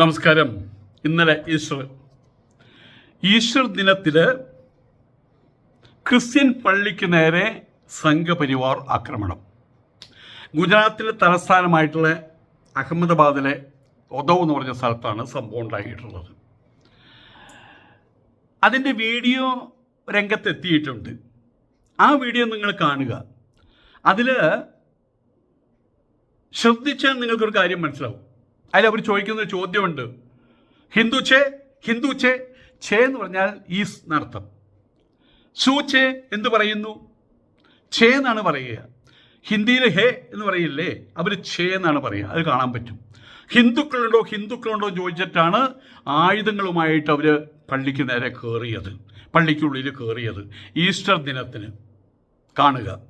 നമസ്കാരം. ഇന്നലെ Easter. Easter ദിനത്തിൽ ക്രിസ്ത്യൻ പള്ളിക്ക് നേരെ സംഘപരിവാർ ആക്രമണം. ഗുജറാത്തിലെ തലസ്ഥാനമായിട്ടുള്ള അഹമ്മദാബാദിലെ ഒദവ് എന്ന് പറഞ്ഞ സ്ഥലത്താണ് സംഭവം ഉണ്ടായിട്ടുള്ളത്. അതിന്റെ വീഡിയോ രംഗത്തെത്തിയിട്ടുണ്ട്. ആ വീഡിയോ നിങ്ങൾ കാണുക. അതിൽ ശ്രദ്ധിച്ചാൽ നിങ്ങൾക്കൊരു കാര്യം മനസ്സിലാവും. അതിൽ അവർ ചോദിക്കുന്ന ഒരു ചോദ്യമുണ്ട്. ഹിന്ദു ചേ ഹിന്ദു ചേ ചേ എന്ന് പറഞ്ഞാൽ ഈസ് എന്നർത്ഥം. സു ചേ എന്ത് പറയുന്നു? ഛേ എന്നാണ് പറയുക. ഹിന്ദിയിൽ ഹേ എന്ന് പറയില്ലേ അവർ ഛേ എന്നാണ് പറയുക. അത് കാണാൻ പറ്റും. ഹിന്ദുക്കളുണ്ടോ ഹിന്ദുക്കളുണ്ടോ ചോദിച്ചിട്ടാണ് ആയുധങ്ങളുമായിട്ട് അവർ പള്ളിക്ക് നേരെ കയറിയത് പള്ളിക്കുള്ളിൽ കയറിയത് ഈസ്റ്റർ ദിനത്തിന് കാണുക.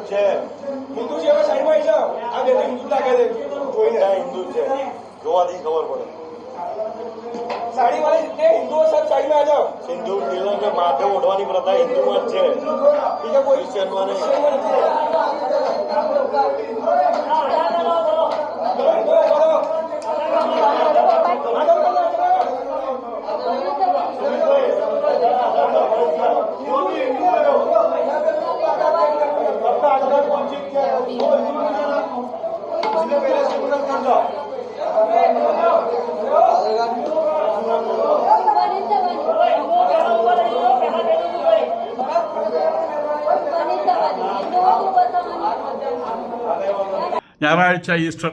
હિન્દુ છે. હિન્દુ છે હવે સાઈડમાં જાઓ. આ બે હિન્દુ જ લાગે છે જોઈને. બધા હિન્દુ છે. જોવાથી ખબર પડે. સાડી વાળી હિન્દુઓ સાહેબ સાઈડમાં આ જાઓ. સિંધુ ને માથે ઓઢવાની પ્રથા હિન્દુમાં જ છે. બીજા કોઈ ક્રિશ્ચનમાં નહીં. ഞായറാഴ്ച ഈസ്റ്റർ.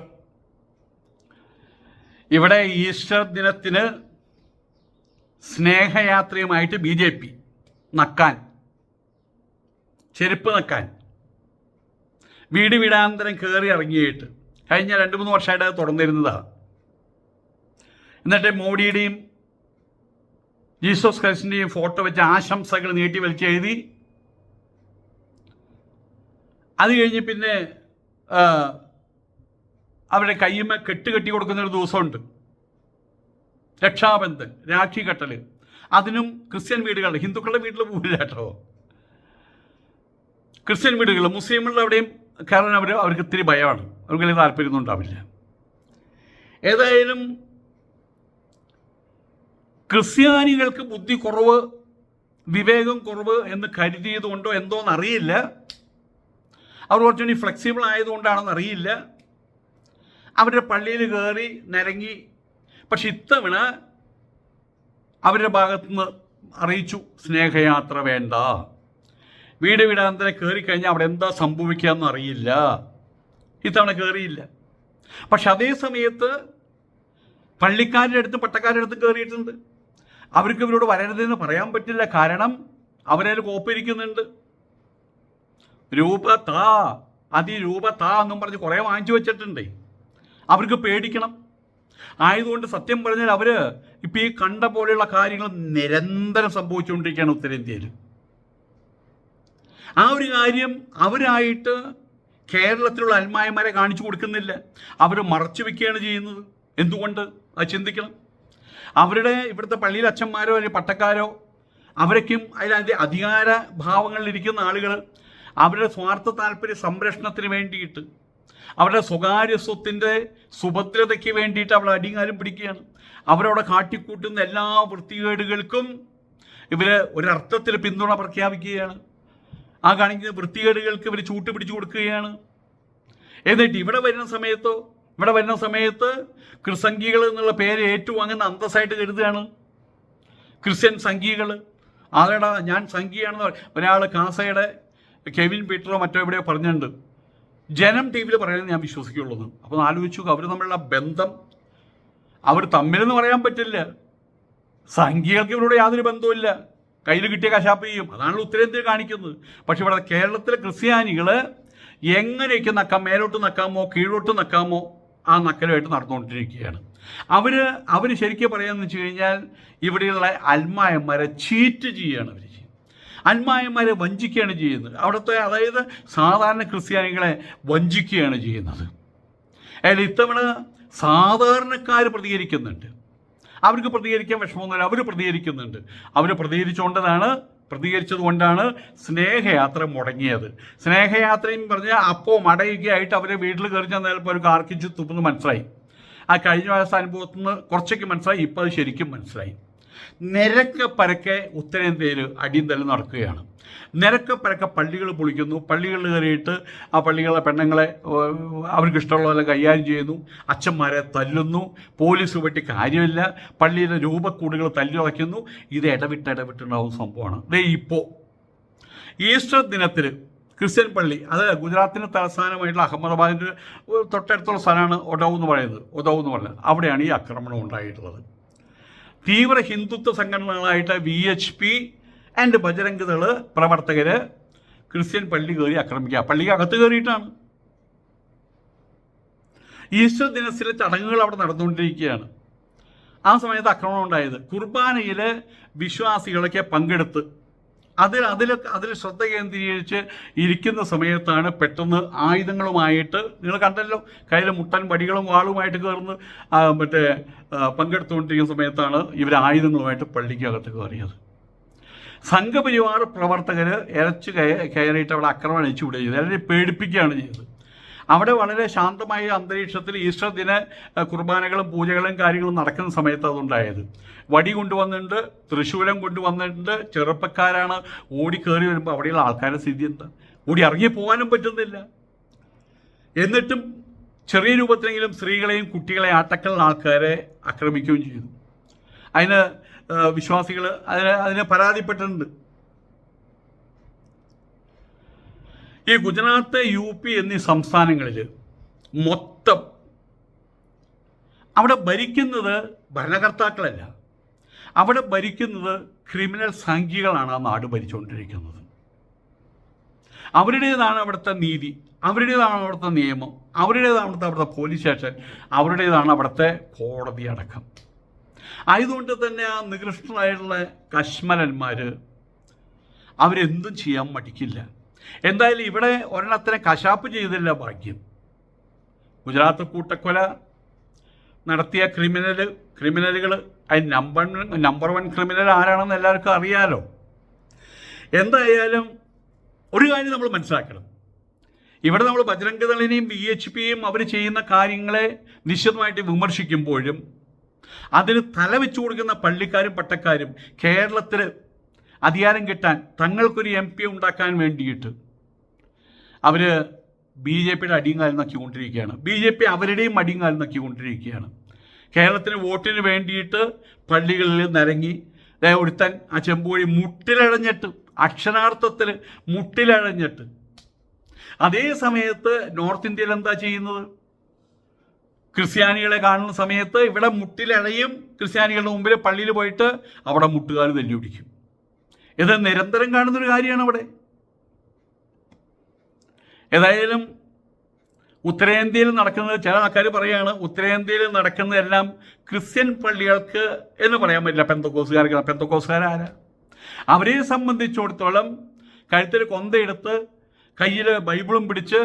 ഇവിടെ ഈസ്റ്റർ ദിനത്തിന് സ്നേഹയാത്രയുമായിട്ട് ബി ജെ പി നക്കാൻ ചെരുപ്പ് നക്കാൻ വീട് വീടാന്തരം കയറി ഇറങ്ങിയിട്ട് കഴിഞ്ഞ രണ്ട് മൂന്ന് വർഷമായിട്ട് അത് തുടർന്നിരുന്നതാണ്. എന്നിട്ട് മോഡിയുടെയും ജീസസ് ക്രൈസ്റ്റിന്റെയും ഫോട്ടോ വെച്ച് ആശംസകൾ നീട്ടി വലിച്ച് എഴുതി. അത് കഴിഞ്ഞ് പിന്നെ അവരുടെ കയ്യമ്മ കെട്ട് കെട്ടി കൊടുക്കുന്ന ഒരു ദിവസമുണ്ട്. രക്ഷാബന്ധൻ രാഖി കെട്ടൽ അതിനും ക്രിസ്ത്യൻ വീടുകളുടെ ഹിന്ദുക്കളുടെ വീട്ടിൽ പോവില്ല കേട്ടോ. ക്രിസ്ത്യൻ വീടുകൾ മുസ്ലിമുകളുടെ അവിടെയും കാരണം അവർ അവർക്ക് ഇത്തിരി ഭയമാണ്. അവർക്ക് വലിയ താല്പര്യമൊന്നും ഉണ്ടാവില്ല. ഏതായാലും ക്രിസ്ത്യാനികൾക്ക് ബുദ്ധി കുറവ് വിവേകം കുറവ് എന്ന് കരുതിയത് കൊണ്ടോ എന്തോന്ന് അറിയില്ല അവർ കുറച്ചുകൂടി ഫ്ലെക്സിബിൾ ആയതുകൊണ്ടാണെന്ന് അറിയില്ല. അവരുടെ പള്ളിയിൽ കയറി നരങ്ങി. പക്ഷെ ഇത്തവണ അവരുടെ ഭാഗത്തുനിന്ന് അറിയിച്ചു സ്നേഹയാത്ര വേണ്ട. വീട് വീടാന്തരം കയറി കഴിഞ്ഞാൽ അവിടെ എന്താ സംഭവിക്കുക എന്ന് അറിയില്ല. ഇത്തവണ കയറിയില്ല പക്ഷെ അതേ സമയത്ത് പള്ളിക്കാരുടെ അടുത്ത് പട്ടക്കാരുടെ അടുത്ത് കയറിയിട്ടുണ്ട് അവർക്ക് ഇവരോട് വരരുതെന്ന് പറയാൻ പറ്റില്ല. കാരണം അവരതിൽ കോപ്പിരിക്കുന്നുണ്ട്. രൂപ താ അതി രൂപ താ എന്നും പറഞ്ഞ് കുറേ വാങ്ങിച്ചു വെച്ചിട്ടുണ്ടേ. അവർക്ക് പേടിക്കണം. ആയതുകൊണ്ട് സത്യം പറഞ്ഞാൽ അവർ ഇപ്പം ഈ കണ്ട പോലെയുള്ള കാര്യങ്ങൾ നിരന്തരം സംഭവിച്ചുകൊണ്ടിരിക്കുകയാണ് ഉത്തരേന്ത്യയിൽ. ആ ഒരു കാര്യം അവരായിട്ട് കേരളത്തിലുള്ള അൽമായന്മാരെ കാണിച്ചു കൊടുക്കുന്നില്ല. അവർ മറച്ചു വെക്കുകയാണ് ചെയ്യുന്നത്. എന്തുകൊണ്ട്? അത് ചിന്തിക്കണം. അവരുടെ ഇവിടുത്തെ പള്ളിയിൽ അച്ഛന്മാരോ അല്ലെങ്കിൽ പട്ടക്കാരോ അവരൊക്കെയും അതിലതിന്റെ അധികാര ഭാവങ്ങളിലിരിക്കുന്ന ആളുകൾ അവരുടെ സ്വാർത്ഥ താല്പര്യ സംരക്ഷണത്തിന് വേണ്ടിയിട്ട് അവരുടെ സ്വകാര്യ സ്വത്തിന്റെ സുഭദ്രതയ്ക്ക് വേണ്ടിയിട്ട് അവൾ അടികാരം പിടിക്കുകയാണ്. അവരവിടെ കാട്ടിക്കൂട്ടുന്ന എല്ലാ വൃത്തികേടുകൾക്കും ഇവർ ഒരർത്ഥത്തിൽ പിന്തുണ പ്രഖ്യാപിക്കുകയാണ്. ആ കാണിക്കുന്ന വൃത്തികേടുകൾക്ക് ഇവർ ചൂട്ട് പിടിച്ചു കൊടുക്കുകയാണ്. എന്നിട്ട് ഇവിടെ വരുന്ന സമയത്തോ ഇവിടെ വരുന്ന സമയത്ത് ക്രിസംഗികൾ എന്നുള്ള പേര് ഏറ്റുവാങ്ങുന്ന അന്തസ്സായിട്ട് കരുതുകയാണ്. ക്രിസ്ത്യൻ സംഘികൾ ആകടാ ഞാൻ സംഘിയാണെന്ന് ഒരാൾ കാസയുടെ കെവിൻ പീറ്ററോ മറ്റോ എവിടെയോ പറഞ്ഞിട്ടുണ്ട്. ജനം ടി വിയിൽ പറയുന്നത് ഞാൻ വിശ്വസിക്കുള്ളൂ അപ്പോൾ ആലോചിച്ചു അവർ തമ്മിലുള്ള ബന്ധം. അവർ തമ്മിലെന്ന് പറയാൻ പറ്റില്ല. സംഘികൾക്ക് ഇവരോട് യാതൊരു ബന്ധവുമില്ല. കയ്യിൽ കിട്ടിയ കശാപ്പ് ചെയ്യും. അതാണല്ലോ ഉത്തരേന്ത്യ കാണിക്കുന്നത്. പക്ഷെ ഇവിടെ കേരളത്തിലെ ക്രിസ്ത്യാനികൾ എങ്ങനെയൊക്കെ നക്കാം മേലോട്ട് നക്കാമോ കീഴോട്ട് നക്കാമോ ആ നക്കലുമായിട്ട് നടന്നുകൊണ്ടിരിക്കുകയാണ്. അവർ അവർ ശരിക്കും പറയുകയെന്ന് വെച്ച് കഴിഞ്ഞാൽ ഇവിടെയുള്ള അൽമായന്മാരെ ചീറ്റ് ചെയ്യുകയാണ് അവർ അൽമായന്മാരെ വഞ്ചിക്കുകയാണ് ചെയ്യുന്നത്. അവിടുത്തെ അതായത് സാധാരണ ക്രിസ്ത്യാനികളെ വഞ്ചിക്കുകയാണ് ചെയ്യുന്നത്. അതായത് ഇത്തവണ സാധാരണക്കാർ പ്രതികരിക്കുന്നുണ്ട്. അവർക്ക് പ്രതികരിക്കാൻ വിഷമമൊന്നുമില്ല. അവർ പ്രതികരിക്കുന്നുണ്ട്. അവർ പ്രതികരിച്ചുകൊണ്ടതാണ് പ്രതികരിച്ചത് കൊണ്ടാണ് സ്നേഹയാത്ര മുടങ്ങിയത്. സ്നേഹയാത്രയും പറഞ്ഞാൽ അപ്പോൾ മടയുകയായിട്ട് അവരെ വീട്ടിൽ കയറി ചെന്നപ്പോൾ ഒരു കാർക്കിച്ച് തുപ്പുന്നു മനസ്സിലായി. ആ കഴിഞ്ഞ മാസ അനുഭവത്തിൽ നിന്ന് കുറച്ചൊക്കെ മനസ്സിലായി. ഇപ്പോൾ അത് ശരിക്കും മനസ്സിലായി. നിരക്ക് പരക്കെ ഉത്തരേന്ത്യയിൽ അടിയന്തരം നടക്കുകയാണ്. നിരക്ക് പരക്കെ പള്ളികൾ പൊളിക്കുന്നു. പള്ളികളിൽ കയറിയിട്ട് ആ പള്ളികളെ പെണ്ണുങ്ങളെ അവർക്ക് കൈകാര്യം ചെയ്യുന്നു. അച്ഛന്മാരെ തല്ലുന്നു. പോലീസ് വെട്ടി കാര്യമില്ല. പള്ളിയിലെ രൂപക്കൂടുകൾ തല്ലുറയ്ക്കുന്നു ഇത് ഇടവിട്ട് ഇടവിട്ടുണ്ടാവുന്ന സംഭവമാണ്. ദേ ഇപ്പോൾ ഈസ്റ്റർ ദിനത്തിൽ ക്രിസ്ത്യൻ പള്ളി അത് ഗുജറാത്തിന് തലസ്ഥാനമായിട്ടുള്ള അഹമ്മദാബാദിന്റെ തൊട്ടടുത്തുള്ള സ്ഥലമാണ് ഒഡവ് എന്ന് പറയുന്നത്. ഒഡവ് എന്ന് പറയുന്നത് അവിടെയാണ് ഈ ആക്രമണം ഉണ്ടായിട്ടുള്ളത്. തീവ്ര Hindutva സംഘടനകളായിട്ട് V H P and Bajrang Dal പ്രവർത്തകർ ക്രിസ്ത്യൻ പള്ളി കയറി ആക്രമിക്കുക. പള്ളിക്ക് അകത്ത് കയറിയിട്ടാണ്. ഈസ്റ്റർ ദിനത്തിലെ ചടങ്ങുകൾ അവിടെ നടന്നുകൊണ്ടിരിക്കുകയാണ്. ആ സമയത്ത് ആക്രമണം ഉണ്ടായത്. കുർബാനയിൽ വിശ്വാസികളൊക്കെ പങ്കെടുത്ത് അതിൽ അതിലൊക്കെ അതിൽ ശ്രദ്ധ കേന്ദ്രീകരിച്ച് ഇരിക്കുന്ന സമയത്താണ് പെട്ടെന്ന് ആയുധങ്ങളുമായിട്ട് നിങ്ങൾ കണ്ടല്ലോ കയ്യിൽ മുട്ടൻ വടികളും വാളുമായിട്ട് കയറുന്ന മറ്റേ പങ്കെടുത്തുകൊണ്ടിരിക്കുന്ന സമയത്താണ് ഇവർ ആയുധങ്ങളുമായിട്ട് പള്ളിക്കകത്ത് കയറിയത്. സംഘപരിവാർ പ്രവർത്തകർ ഇരച്ച് കയ- കയറിയിട്ട് അവിടെ ആക്രമണം അഴിച്ചു വിടുകയും ചെയ്തത് അല്ലെങ്കിൽ പേടിപ്പിക്കുകയാണ് ചെയ്തത്. അവിടെ വളരെ ശാന്തമായ അന്തരീക്ഷത്തിൽ ഈസ്റ്റർ ദിന കുർബാനകളും പൂജകളും കാര്യങ്ങളും നടക്കുന്ന സമയത്ത് അതുണ്ടായത്. വടി കൊണ്ടുവന്നിട്ടുണ്ട് തൃശ്ശൂലം കൊണ്ടുവന്നിട്ടുണ്ട് ചെറുപ്പക്കാരാണ് ഓടി കയറി വരുമ്പോൾ അവിടെയുള്ള ആൾക്കാരുടെ സ്ഥിതി എന്താ? ഓടി ഇറങ്ങി പോകാനും പറ്റുന്നില്ല. എന്നിട്ടും ചെറിയ രൂപത്തിലെങ്കിലും സ്ത്രീകളെയും കുട്ടികളെയും ആട്ടക്കളുടെ ആൾക്കാരെ ആക്രമിക്കുകയും ചെയ്തു. അതിന് വിശ്വാസികൾ അതിന് അതിന് പരാതിപ്പെട്ടിട്ടുണ്ട്. ഈ ഗുജറാത്ത് യു പി എന്നീ സംസ്ഥാനങ്ങളിൽ മൊത്തം അവിടെ ഭരിക്കുന്നത് ഭരണകർത്താക്കളല്ല. അവിടെ ഭരിക്കുന്നത് ക്രിമിനൽ സംഖ്യകളാണ് ആ നാട് ഭരിച്ചുകൊണ്ടിരിക്കുന്നത്. അവരുടേതാണ് അവിടുത്തെ നീതി അവരുടേതാണ് അവിടുത്തെ നിയമം അവരുടേതാണ് അവിടുത്തെ അവിടുത്തെ പോലീസ് സ്റ്റേഷൻ അവരുടേതാണ് അവിടുത്തെ കോടതി അടക്കം. ആയതുകൊണ്ട് തന്നെ ആ നികൃഷ്ടരായിട്ടുള്ള കശ്മലന്മാർ അവരെന്തും ചെയ്യാൻ മടിക്കില്ല. എന്തായാലും ഇവിടെ ഒരെണ്ണത്തിനെ കശാപ്പ് ചെയ്തില്ല ഭാഗ്യം. ഗുജറാത്ത് കൂട്ടക്കൊല നടത്തിയ ക്രിമിനൽ ക്രിമിനലുകൾ അതിന് നമ്പർ നമ്പർ വൺ ക്രിമിനൽ ആരാണെന്ന് എല്ലാവർക്കും അറിയാലോ. എന്തായാലും ഒരു കാര്യം നമ്മൾ മനസ്സിലാക്കണം. ഇവിടെ നമ്മൾ ബജരംഗദളിനെയും ബി എച്ച് പിയും അവർ ചെയ്യുന്ന കാര്യങ്ങളെ നിശ്ചിതമായിട്ട് വിമർശിക്കുമ്പോഴും അതിന് തല വെച്ചു കൊടുക്കുന്ന പള്ളിക്കാരും പട്ടക്കാരും കേരളത്തിൽ അധികാരം കിട്ടാൻ തങ്ങൾക്കൊരു എം പി ഉണ്ടാക്കാൻ വേണ്ടിയിട്ട് അവർ ബി ജെ പിയുടെ അടിയും കാലം നക്കിക്കൊണ്ടിരിക്കുകയാണ്. ബി ജെ പി അവരുടെയും അടിയും കാലം നക്കിക്കൊണ്ടിരിക്കുകയാണ്. കേരളത്തിന് വോട്ടിന് വേണ്ടിയിട്ട് പള്ളികളിൽ നിരങ്ങി ഒരുത്തൻ ആ ചെമ്പുവഴി മുട്ടിലഴഞ്ഞിട്ട് അക്ഷരാർത്ഥത്തിൽ മുട്ടിലഴഞ്ഞിട്ട്. അതേ സമയത്ത് നോർത്ത് ഇന്ത്യയിൽ എന്താ ചെയ്യുന്നത്? ക്രിസ്ത്യാനികളെ കാണുന്ന സമയത്ത് ഇവിടെ മുട്ടിലഴയും ക്രിസ്ത്യാനികളുടെ മുമ്പിൽ പള്ളിയിൽ പോയിട്ട് അവിടെ മുട്ടുകാർ തല്ലിപിടിക്കും ഇത് നിരന്തരം കാണുന്നൊരു കാര്യമാണ് അവിടെ ഏതായാലും ഉത്തരേന്ത്യയിൽ നടക്കുന്നത് ചില ആൾക്കാർ പറയുകയാണ് ഉത്തരേന്ത്യയിൽ നടക്കുന്നതെല്ലാം ക്രിസ്ത്യൻ പള്ളികൾക്ക് എന്ന് പറയാൻ പറ്റില്ല. പെന്തക്കോസുകാർക്ക് പെന്തക്കോസുകാരാരാ അവരെ സംബന്ധിച്ചിടത്തോളം കഴുത്തിൽ കൊന്തയെടുത്ത് കയ്യിൽ ബൈബിളും പിടിച്ച്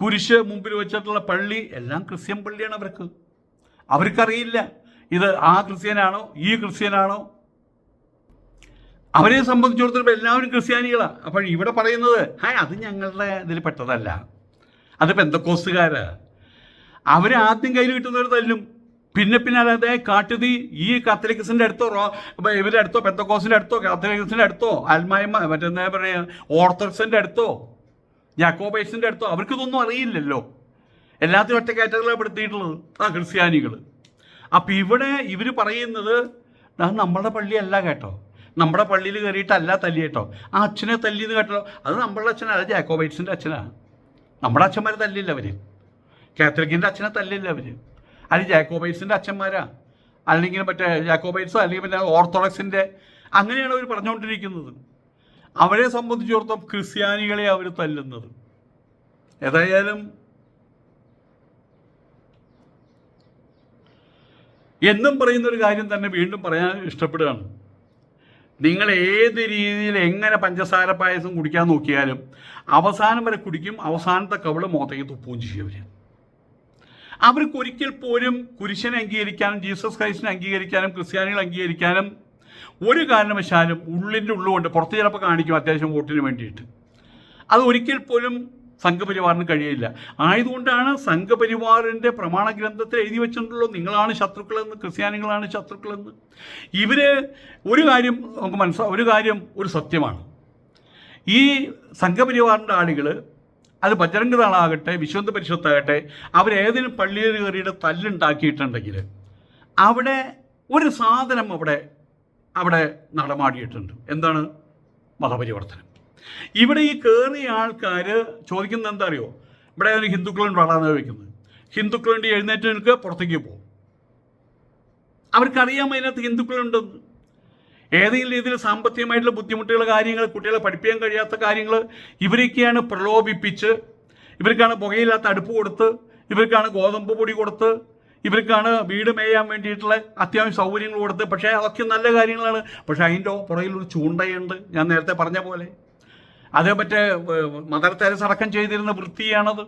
കുരിശ് മുമ്പിൽ വെച്ചിട്ടുള്ള പള്ളി എല്ലാം ക്രിസ്ത്യൻ പള്ളിയാണ് അവർക്ക്. അവർക്കറിയില്ല ഇത് ആ ക്രിസ്ത്യനാണോ ഈ ക്രിസ്ത്യനാണോ അവരെ സംബന്ധിച്ചിടത്തോളം എല്ലാവരും ക്രിസ്ത്യാനികളാണ് അപ്പോൾ ഇവിടെ പറയുന്നത് ഹായ് അത് ഞങ്ങളുടെ ഇതിൽ പെട്ടതല്ല. അത് പെന്തക്കോസുകാർ അവർ ആദ്യം കയ്യിൽ കിട്ടുന്നവർ തല്ലും. പിന്നെ പിന്നെ അല്ലാതെ കാട്ടുതി ഈ കാത്തലിക്സിന്റെ അടുത്തോ ഇവരുടെ അടുത്തോ പെന്തക്കോസിന്റെ അടുത്തോ കാത്തലിക്സിന്റെ അടുത്തോ അൽമായ്മ മറ്റെന്താ പറയുക ഓർത്തഡോക്സിന്റെ അടുത്തോ ജാക്കോബൈസിന്റെ അടുത്തോ അവർക്കിതൊന്നും അറിയില്ലല്ലോ. എല്ലാത്തിനും ഒറ്റ കാറ്റഗറിലാണ് പെടുത്തിയിട്ടുള്ളത്. ആ ക്രിസ്ത്യാനികൾ അപ്പം ഇവിടെ ഇവർ പറയുന്നത് "ദാ നമ്മളുടെ പള്ളിയല്ല കേട്ടോ. നമ്മുടെ പള്ളിയിൽ കയറിയിട്ടല്ല തല്ലി കേട്ടോ. ആ അച്ഛനെ തല്ലിന്ന് കേട്ടോ അത് നമ്മളുടെ അച്ഛനാണ് അത് ജാക്കോബൈറ്റ്സിന്റെ അച്ഛനാണ്. നമ്മുടെ അച്ഛന്മാർ തല്ലില്ല അവർ കാത്തലിക്കിന്റെ അച്ഛനെ തല്ലില്ല അവർ അത് ജാക്കോബൈറ്റ്സിന്റെ അച്ഛന്മാരാ. അല്ലെങ്കിൽ മറ്റേ ജാക്കോബൈറ്റ്സോ അല്ലെങ്കിൽ പിന്നെ ഓർത്തഡോക്സിന്റെ അങ്ങനെയാണ് അവർ പറഞ്ഞുകൊണ്ടിരിക്കുന്നത്. അവരെ സംബന്ധിച്ചിടത്തോളം ക്രിസ്ത്യാനികളെ അവർ തല്ലുന്നത്. ഏതായാലും എന്നും പറയുന്ന ഒരു കാര്യം തന്നെ വീണ്ടും പറയാൻ ഇഷ്ടപ്പെടുകയാണ്. നിങ്ങൾ ഏത് രീതിയിൽ എങ്ങനെ പഞ്ചസാര പായസം കുടിക്കാൻ നോക്കിയാലും അവസാനം വരെ കുടിക്കും അവസാനത്തെ കവിൾ മോത്തയ്ക്ക് തുപ്പുകയും ചെയ്യും അവർ അവർക്ക് ഒരിക്കൽ പോലും കുരിശനെ അംഗീകരിക്കാനും ജീസസ് ക്രൈസ്റ്റിനെ അംഗീകരിക്കാനും ക്രിസ്ത്യാനികളെ അംഗീകരിക്കാനും ഒരു കാരണവശാലും ഉള്ളിന്റെ ഉള്ളുകൊണ്ട് പുറത്ത് ചിലപ്പോൾ കാണിക്കും അത്യാവശ്യം വോട്ടിന് വേണ്ടിയിട്ട്. അത് ഒരിക്കൽ പോലും സംഘപരിവാറിന് കഴിയില്ല ആയതുകൊണ്ടാണ് സംഘപരിവാറിന്റെ പ്രമാണ ഗ്രന്ഥത്തിൽ എഴുതി വെച്ചിട്ടുണ്ടല്ലോ നിങ്ങളാണ് ശത്രുക്കളെന്ന് ക്രിസ്ത്യാനികളാണ് ശത്രുക്കളെന്ന്. ഇവർ ഒരു കാര്യം നമുക്ക് മനസ്സിലാ ഒരു കാര്യം ഒരു സത്യമാണ്. ഈ സംഘപരിവാറിന്റെ ആളുകൾ അത് ബജരംഗതാളാകട്ടെ വിശ്വന്ത പരിഷത്താകട്ടെ അവരേതെങ്കിലും പള്ളിയിൽ കയറിയിട്ട് തല്ലുണ്ടാക്കിയിട്ടുണ്ടെങ്കിൽ അവിടെ ഒരു സാധനം അവിടെ അവിടെ നടമാടിയിട്ടുണ്ട്. എന്താണ്? മതപരിവർത്തനം. ഇവിടെ ഈ കയറിയ ആൾക്കാർ ചോദിക്കുന്നത് എന്താ അറിയോ ഇവിടെ ഒരു ഹിന്ദുക്കളുണ്ട് വളർന്നു ചോദിക്കുന്നത്. ഹിന്ദുക്കളുണ്ട് എഴുന്നേറ്റ് നിൽക്കുക പുറത്തേക്ക് പോകും അവർക്കറിയാം അതിനകത്ത് ഹിന്ദുക്കളുണ്ടെന്ന് ഏതെങ്കിലും രീതിയിൽ സാമ്പത്തികമായിട്ടുള്ള ബുദ്ധിമുട്ടുകൾ കാര്യങ്ങൾ കുട്ടികളെ പഠിപ്പിക്കാൻ കഴിയാത്ത കാര്യങ്ങൾ ഇവരൊക്കെയാണ് പ്രലോഭിപ്പിച്ച് ഇവർക്കാണ് പുകയില്ലാത്ത അടുപ്പ് കൊടുത്ത് ഇവർക്കാണ് ഗോതമ്പ് പൊടി കൊടുത്ത് ഇവർക്കാണ് വീട് മേയാൻ വേണ്ടിയിട്ടുള്ള അത്യാവശ്യം സൗകര്യങ്ങൾ കൊടുത്ത്. പക്ഷേ അതൊക്കെ നല്ല കാര്യങ്ങളാണ്. പക്ഷേ അതിന്റെ പുറകിലൊരു ചൂണ്ടയുണ്ട്. ഞാൻ നേരത്തെ പറഞ്ഞ പോലെ. അതേ മറ്റേ മദർ തെരേസ അടക്കം ചെയ്തിരുന്ന വൃത്തിയാണത്.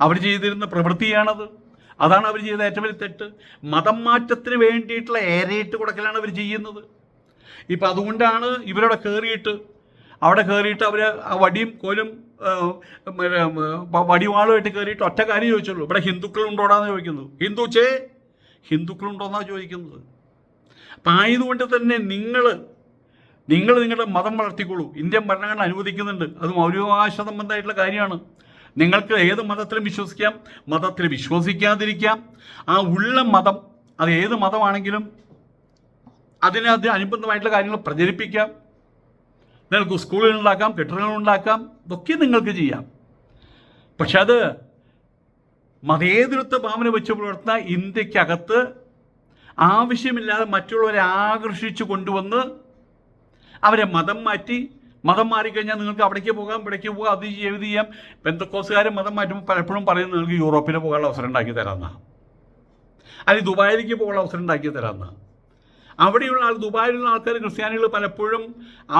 അവർ ചെയ്തിരുന്ന പ്രവൃത്തിയാണത്. അതാണ് അവർ ചെയ്ത ഏറ്റവും വലിയ തെറ്റ്. മതം മാറ്റത്തിന് വേണ്ടിയിട്ടുള്ള ഏരയിട്ട് കൊടുക്കലാണ് അവർ ചെയ്യുന്നത്. ഇപ്പം അതുകൊണ്ടാണ് ഇവരവിടെ കയറിയിട്ട് അവിടെ കയറിയിട്ട് അവർ വടിയും കോലും വടിവാളുമായിട്ട് കയറിയിട്ട് ഒറ്റ കാര്യം ചോദിച്ചുള്ളൂ. ഇവിടെ ഹിന്ദുക്കളുണ്ടോടാന്ന് ചോദിക്കുന്നത് ഹിന്ദു ചേ ഹിന്ദുക്കളുണ്ടോന്നാണ് ചോദിക്കുന്നത്. അപ്പം ആയതുകൊണ്ട് തന്നെ നിങ്ങൾ നിങ്ങൾ നിങ്ങളുടെ മതം വളർത്തിക്കോളൂ. ഇന്ത്യൻ ഭരണഘടന അനുവദിക്കുന്നുണ്ട്. അത് മൗലികാവകാശ സംബന്ധമായിട്ടുള്ള കാര്യമാണ്. നിങ്ങൾക്ക് ഏത് മതത്തിലും വിശ്വസിക്കാം. മതത്തിൽ വിശ്വസിക്കാതിരിക്കാം. ആ ഉള്ള മതം അത് ഏത് മതമാണെങ്കിലും അതിനത് അനുബന്ധമായിട്ടുള്ള കാര്യങ്ങൾ പ്രചരിപ്പിക്കാം. നിങ്ങൾക്ക് സ്കൂളുകൾ ഉണ്ടാക്കാം കെട്ടിടങ്ങൾ ഉണ്ടാക്കാം ഇതൊക്കെ നിങ്ങൾക്ക് ചെയ്യാം. പക്ഷെ അത് മതേതരത്വ ഭാവന വെച്ച് പുലർത്തുന്ന ഇന്ത്യക്കകത്ത് ആവശ്യമില്ലാതെ മറ്റുള്ളവരെ ആകർഷിച്ചു കൊണ്ടുവന്ന് അവരെ മതം മാറ്റി മതം മാറിക്കഴിഞ്ഞാൽ നിങ്ങൾക്ക് അവിടേക്ക് പോകാം ഇവിടേക്ക് പോകാം അത് ചെയ്യാം ഇത് ചെയ്യാം. പെന്തക്കോസുകാരൻ മതം മാറ്റുമ്പോൾ പലപ്പോഴും പറയുന്നത് നിങ്ങൾക്ക് യൂറോപ്പിൽ പോകാനുള്ള അവസരം ഉണ്ടാക്കി തരാമെന്നാണ് അല്ലെങ്കിൽ ദുബായിലേക്ക് പോകാനുള്ള അവസരം ഉണ്ടാക്കി തരാമെന്നാണ് അവിടെയുള്ള ആൾ ദുബായിലുള്ള ആൾക്കാർ ക്രിസ്ത്യാനികൾ പലപ്പോഴും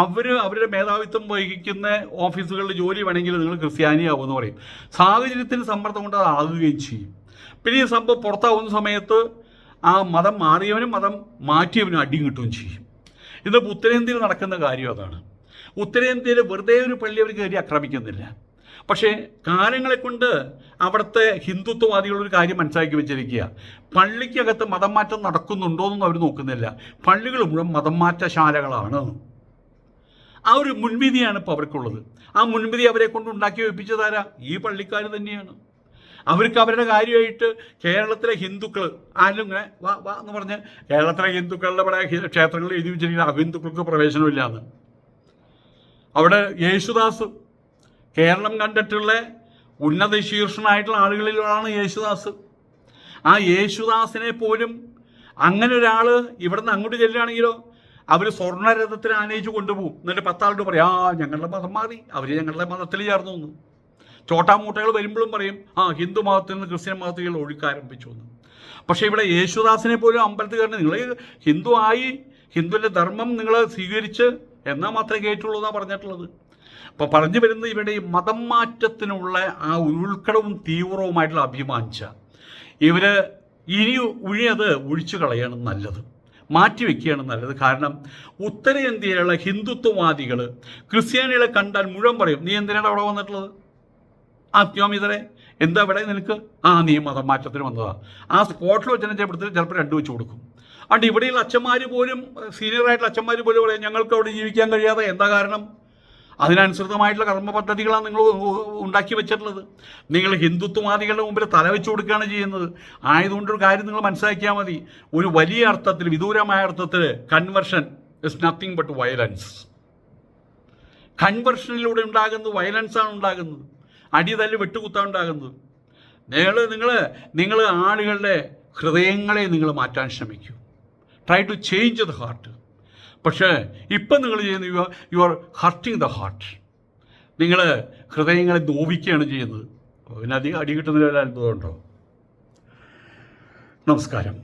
അവർ അവരുടെ മേധാവിത്വം വഹിക്കുന്ന ഓഫീസുകളിൽ ജോലി വേണമെങ്കിൽ നിങ്ങൾ ക്രിസ്ത്യാനിയാവുമെന്ന് പറയും. സാഹചര്യത്തിന് സമ്മർദ്ദം കൊണ്ട് അത് ആകുകയും ചെയ്യും. പിന്നെ ഈ സംഭവം പുറത്താവുന്ന സമയത്ത് ആ മതം മാറിയവനും മതം മാറ്റിയവനും അടി കിട്ടുകയും ചെയ്യും. ഇന്നിപ്പോൾ ഉത്തരേന്ത്യയിൽ നടക്കുന്ന കാര്യം അതാണ്. ഉത്തരേന്ത്യയിൽ വെറുതെ ഒരു പള്ളി അവർ കയറി ആക്രമിക്കുന്നില്ല. പക്ഷേ കാലങ്ങളെ കൊണ്ട് അവിടുത്തെ ഹിന്ദുത്വവാദികളൊരു കാര്യം മനസ്സിലാക്കി വെച്ചിരിക്കുക. പള്ളിക്കകത്ത് മതം മാറ്റം നടക്കുന്നുണ്ടോ എന്നൊന്നും അവർ നോക്കുന്നില്ല. പള്ളികൾ മുഴുവൻ മതം മാറ്റശാലകളാണ് ആ ഒരു മുൻവിധിയാണ് ഇപ്പോൾ അവർക്കുള്ളത്. ആ മുൻവിധി അവരെ കൊണ്ട് ഉണ്ടാക്കി വെപ്പിച്ചതാരാ ഈ പള്ളിക്കാർ തന്നെയാണ്. അവർക്ക് അവരുടെ കാര്യമായിട്ട് കേരളത്തിലെ ഹിന്ദുക്കൾ ആരും ഇങ്ങനെ വാ വാ എന്ന് പറഞ്ഞ് കേരളത്തിലെ ഹിന്ദുക്കളുടെ ഇവിടെ ക്ഷേത്രങ്ങളിൽ എഴുതി വെച്ചിരിക്കുന്ന അഹിന്ദുക്കൾക്ക് പ്രവേശനമില്ലാന്ന്. അവിടെ യേശുദാസ് കേരളം കണ്ടിട്ടുള്ള ഉന്നത ശീർഷനായിട്ടുള്ള ആളുകളിലാണ് യേശുദാസ്. ആ യേശുദാസിനെ പോലും അങ്ങനെ ഒരാൾ ഇവിടെ നിന്ന് അങ്ങോട്ട് ചെല്ലുകയാണെങ്കിലോ അവർ സ്വർണരഥത്തിന് ആനയിച്ച് കൊണ്ടുപോകും. എന്നിട്ട് പത്താളോട് പറയും ആ ഞങ്ങളുടെ മതം മാറി. അവർ ഞങ്ങളുടെ മതത്തിൽ ചേർന്നു എന്ന്. ചോട്ടാമൂട്ടകൾ വരുമ്പോഴും പറയും ആ ഹിന്ദു മതത്തിൽ നിന്ന് ക്രിസ്ത്യൻ മതത്തിൽ ഒഴുക്കാരംഭിച്ചു എന്ന്. പക്ഷേ ഇവിടെ യേശുദാസിനെ പോലും അമ്പലത്തിൽ കയറി നിങ്ങൾ ഹിന്ദു ആയി ഹിന്ദുവിന്റെ ധർമ്മം നിങ്ങൾ സ്വീകരിച്ച് എന്നാൽ മാത്രമേ കേട്ടുള്ളൂ എന്നാണ് പറഞ്ഞിട്ടുള്ളത്. അപ്പോൾ പറഞ്ഞു വരുന്നത് ഇവരുടെ ഈ മതം മാറ്റത്തിനുള്ള ആ ഉൾക്കടവും തീവ്രവുമായിട്ടുള്ള അഭിമാനിച്ച. ഇവർ ഇനി ഉഴിയത് ഒഴിച്ചു കളയാണ് നല്ലത്. മാറ്റിവെക്കുകയാണ് നല്ലത്. കാരണം ഉത്തരേന്ത്യയിലുള്ള ഹിന്ദുത്വവാദികൾ ക്രിസ്ത്യാനികളെ കണ്ടാൽ മുഴുവൻ പറയും നീ എന്തിനാണ് അവിടെ വന്നിട്ടുള്ളത്? ആത്യോമിതരെ എന്താ ഇവിടെ നിനക്ക്? ആ നീ മതം മാറ്റത്തിന് വന്നതാ. ആ സ്പോട്ടിൽ വെച്ച് എന്നെ ചെയ്യപ്പെടുത്തി ചിലപ്പോൾ രണ്ട് വെച്ച് കൊടുക്കും. അതുകൊണ്ട് ഇവിടെയുള്ള അച്ഛന്മാർ പോലും സീനിയർ ആയിട്ടുള്ള അച്ഛന്മാർ പോലും പറയാം ഞങ്ങൾക്ക് അവിടെ ജീവിക്കാൻ കഴിയാതെ എന്താ കാരണം? അതിനനുസൃതമായിട്ടുള്ള കർമ്മ പദ്ധതികളാണ് നിങ്ങൾ ഉണ്ടാക്കി വെച്ചിട്ടുള്ളത്. നിങ്ങൾ ഹിന്ദുത്വവാദികളുടെ മുമ്പിൽ തല വെച്ച് കൊടുക്കുകയാണ് ചെയ്യുന്നത്. ആയതുകൊണ്ടൊരു കാര്യം നിങ്ങൾ മനസ്സിലാക്കിയാൽ മതി. ഒരു വലിയ അർത്ഥത്തിൽ വിദൂരമായ അർത്ഥത്തിൽ conversion is nothing but violence കൺവെർഷനിലൂടെ ഉണ്ടാകുന്നത് വയലൻസാണ് ഉണ്ടാകുന്നത്. അടി തല്ല് വെട്ടുകുത്താണ്ടാകുന്നത് നിങ്ങൾ നിങ്ങൾ നിങ്ങൾ ആളുകളുടെ ഹൃദയങ്ങളെ നിങ്ങൾ മാറ്റാൻ ശ്രമിക്കൂ. Try to change the heart പക്ഷേ ഇപ്പം നിങ്ങൾ ചെയ്യുന്ന you are you are hurting the heart നിങ്ങൾ ഹൃദയങ്ങളെ നോവിക്കുകയാണ് ചെയ്യുന്നത്. പിന്നെ അധികം അടി കിട്ടുന്നതിൽ അത്ഭുതമുണ്ടോ നമസ്കാരം.